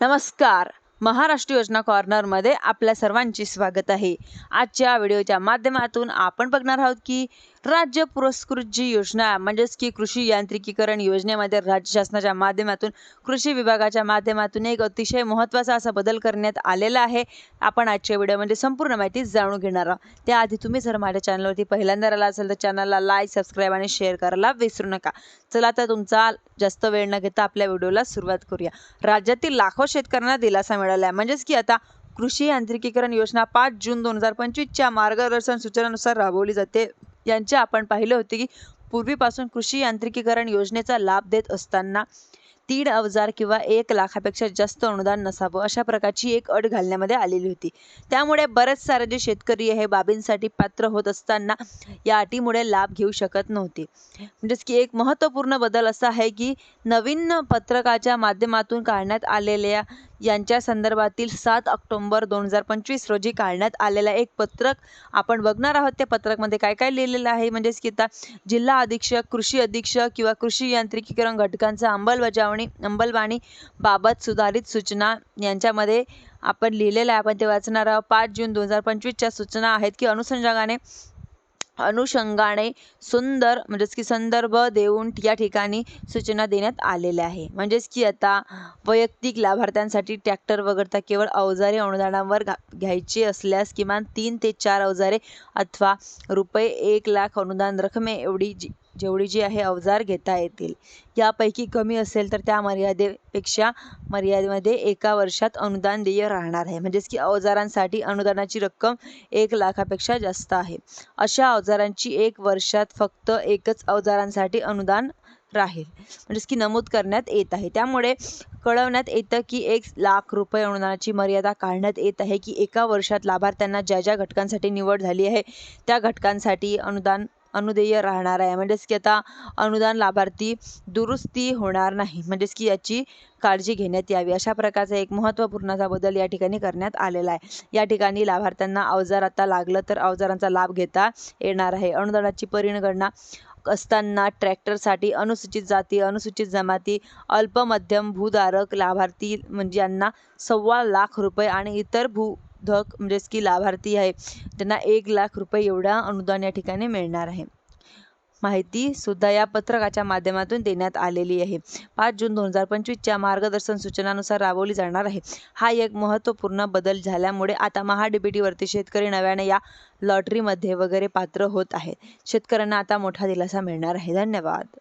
नमस्कार महाराष्ट्र योजना कॉर्नरमध्ये आपल्या सर्वांचे स्वागत आहे. आजच्या व्हिडिओच्या माध्यमातून आपण बघणार आहोत की राज्य पुरस्कृत जी योजना म्हणजेच की कृषी यांत्रिकीकरण योजनेमध्ये राज्य शासनाच्या माध्यमातून कृषी विभागाच्या माध्यमातून एक अतिशय महत्त्वाचा असा बदल करण्यात आलेला आहे. आपण आजच्या व्हिडिओमध्ये संपूर्ण माहिती जाणून घेणार आहोत. त्याआधी तुम्ही जर माझ्या चॅनलवरती पहिल्यांदा आला असेल तर चॅनलला लाईक सबस्क्राईब आणि शेअर करायला विसरू नका. चला तर तुमचा जास्त वेळ न घेता आपल्या व्हिडिओला सुरुवात करूया. राज्यातील लाखो शेतकऱ्यांना दिलासा मिळाला. आहे म्हणजेच की आता कृषी यांत्रिकीकरण योजना पाच जून दोन हजार पंचवीसच्या मार्गदर्शन सूचनानुसार राबवली जाते. यांचे आपण पाहिले होते की पूर्वीपासून कृषी यांत्रिकीकरण योजनेचा लाभ देत असताना तीन अवजार किंवा एक लाखापेक्षा जास्त अनुदान नसावं अशा प्रकारची एक अट घालण्यामध्ये आलेली होती. त्यामुळे बरेच सारे जे शेतकरी हे बाबींसाठी पात्र होत असताना या अटीमुळे लाभ घेऊ शकत नव्हते. म्हणजेच की एक महत्त्वपूर्ण बदल असा आहे की नवीन पत्रकाच्या माध्यमातून काढण्यात आलेल्या यांच्या संदर्भातील सात ऑक्टोंबर दोन हजार पंचवीस रोजी काढण्यात आलेलं एक पत्रक आपण बघणार आहोत. त्या पत्रकमध्ये काय काय लिहिलेलं आहे? म्हणजेच की आता जिल्हा अधीक्षक कृषी अधीक्षक किंवा कृषी यांत्रिकीकरण घटकांचा अंमलबजावणी अंमलबाणी बाबत सुधारित सूचना यांच्यामध्ये आपण लिहिलेलं आहे. आपण ते वाचणार आहोत. पाच जून दोन हजार पंचवीसच्या सूचना आहेत की अनुषंगाने अनुषंगाने सुंदर म्हणजेच की संदर्भ देऊन या ठिकाणी सूचना देण्यात आलेल्या आहे. म्हणजेच की आता वैयक्तिक लाभार्थ्यांसाठी ट्रॅक्टर वगळता केवळ अवजारे अनुदानावर घ्यायची असल्यास किमान तीन ते चार अवजारे अथवा रुपये एक लाख अनुदान रकमे एवढी जी जेवढी जी आहे अवजार घेता येतील. यापैकी कमी असेल तर त्या मर्यादेपेक्षा मर्यादेमध्ये एका वर्षात अनुदान देय राहणार आहे. म्हणजेच की अवजारांसाठी अनुदानाची रक्कम एक लाखापेक्षा जास्त आहे. अशा अवजारांची एक वर्षात फक्त एकच अवजारांसाठी अनुदान राहील. म्हणजेच की नमूद करण्यात येत आहे. त्यामुळे कळवण्यात येतं की एक लाख रुपये अनुदानाची मर्यादा काढण्यात येत आहे की एका वर्षात लाभार्थ्यांना ज्या ज्या घटकांसाठी निवड झाली आहे त्या घटकांसाठी अनुदान अनुदेय राहणार आहे. म्हणजेच की आता अनुदान लाभार्थी दुरुस्ती होणार नाही. म्हणजेच की याची काळजी घेण्यात यावी. अशा प्रकारचा एक महत्त्वपूर्ण असा बदल या ठिकाणी करण्यात आलेला आहे. या ठिकाणी लाभार्थ्यांना अवजार आता लागलं तर अवजारांचा लाभ घेता येणार आहे. अनुदानाची परिणगणना असताना ट्रॅक्टरसाठी अनुसूचित जाती अनुसूचित जमाती अल्प मध्यम भूधारक लाभार्थी म्हणजे यांना सव्वा लाख रुपये आणि इतर भू धक म्हणजेच की लाभार्थी आहे. त्यांना एक लाख रुपये एवढा अनुदान या ठिकाणी मिळणार आहे. माहिती सुद्धा या पत्रकाच्या माध्यमातून देण्यात आलेली आहे. पाच जून दोन हजार पंचवीसच्या मार्गदर्शन सूचनानुसार राबवली जाणार आहे. हा एक महत्त्वपूर्ण बदल झाल्यामुळे आता महाडीबीटीवरती शेतकरी नव्याने या लॉटरीमध्ये वगैरे पात्र होत आहेत. शेतकऱ्यांना आता मोठा दिलासा मिळणार आहे. धन्यवाद.